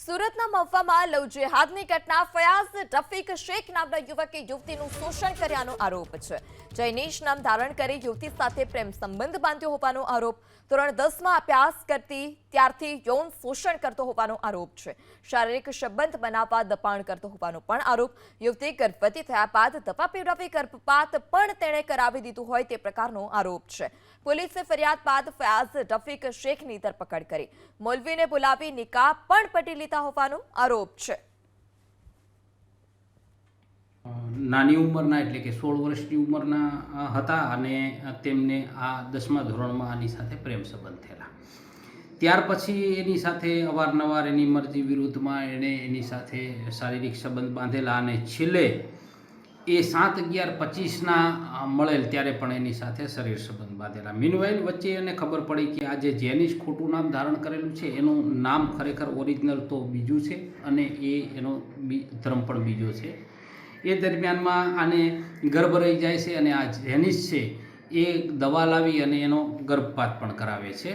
સુરતના મહુવામાં લવ જેહાદની ઘટના. ફયાઝ રફીક શેખ નામના યુવકે યુવતીનું શોષણ કર્યાનો આરોપ છે. જૈનેશ નામ ધારણ કરી યુવતી સાથે પ્રેમ સંબંધ બાંધ્યો હોવાનો આરોપ. ધોરણ દસમાં અભ્યાસ કરતી, ત્યારથી યૌન શોષણ કરતો હોવાનો આરોપ છે. શારીરિક સંબંધ બનાવવા દબાણ કરતો હોવાનો પણ આરોપ. યુવતી ગર્ભવતી થયા બાદ દવા પીવડાવી ગર્ભપાત પણ તેણે કરાવી દીધું હોય તે પ્રકારનો આરોપ છે. પોલીસે ફરિયાદ બાદ ફયાઝ રફીક શેખની ધરપકડ કરી. મૌલવીને બોલાવી નિકાહ પણ પટી લીધા હોવાનો આરોપ છે. નાની ઉંમરના એટલે કે સોળ વર્ષની ઉંમરના હતા અને તેમને આ દસમા ધોરણમાં આની સાથે પ્રેમ સંબંધ થયેલા. ત્યાર પછી એની સાથે અવારનવાર એની મરજી વિરુદ્ધમાં એણે એની સાથે શારીરિક સંબંધ બાંધેલા અને છેલ્લે એ સાત અગિયાર પચીસના મળેલ ત્યારે પણ એની સાથે શરીર સંબંધ બાંધેલા. મીનવાઇલ વચ્ચે એને ખબર પડી કે આ જે જેનિશ ખોટું નામ ધારણ કરેલું છે. એનું નામ ખરેખર ઓરિજિનલ તો બીજું છે અને એ એનો ધર્મ પણ બીજો છે. એ દરમિયાનમાં આને ગર્ભ રહી જાય છે અને આ જેનિસ છે એ દવા લાવી અને એનો ગર્ભપાત પણ કરાવે છે.